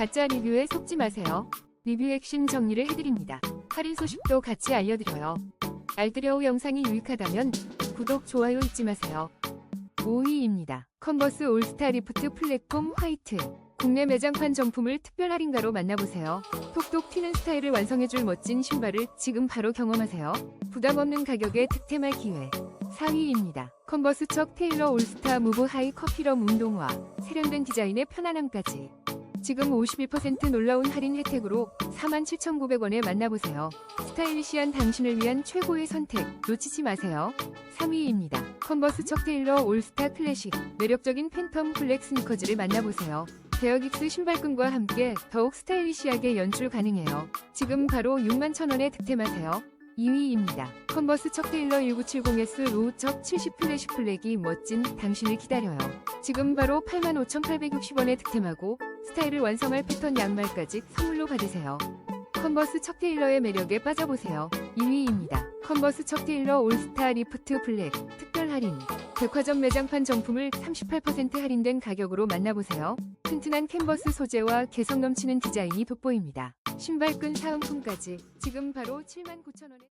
가짜 리뷰에 속지 마세요. 리뷰 핵심 정리를 해드립니다. 할인 소식도 같이 알려드려요. 알뜰여우 영상이 유익하다면 구독, 좋아요 잊지 마세요. 5위입니다. 컨버스 올스타 리프트 플랫폼 화이트. 국내 매장판 정품을 특별 할인가로 만나보세요. 톡톡 튀는 스타일을 완성해줄 멋진 신발을 지금 바로 경험하세요. 부담 없는 가격에 득템할 기회. 4위입니다. 컨버스 척 테일러 올스타 무브 하이 커피럼 운동화. 세련된 디자인의 편안함까지. 지금 51% 놀라운 할인 혜택으로 47,900원에 만나보세요. 스타일리시한 당신을 위한 최고의 선택 놓치지 마세요. 3위입니다. 컨버스 척 테일러 올스타 클래식 매력적인 팬텀 블랙 스니커즈를 만나보세요. 베어긱스 신발끈과 함께 더욱 스타일리시하게 연출 가능해요. 지금 바로 61,000원에 득템하세요. 2위입니다. 컨버스 척 테일러 1970S 로우 척 70 플래시 플렉이 멋진 당신을 기다려요. 지금 바로 85,860원에 득템하고 스타일을 완성할 패턴 양말까지 선물로 받으세요. 컨버스 척 테일러의 매력에 빠져보세요. 2위입니다. 컨버스 척 테일러 올스타 리프트 블랙 특별 할인. 백화점 매장판 정품을 38% 할인된 가격으로 만나보세요. 튼튼한 캔버스 소재와 개성 넘치는 디자인이 돋보입니다. 신발끈 사은품까지 지금 바로 79,000원에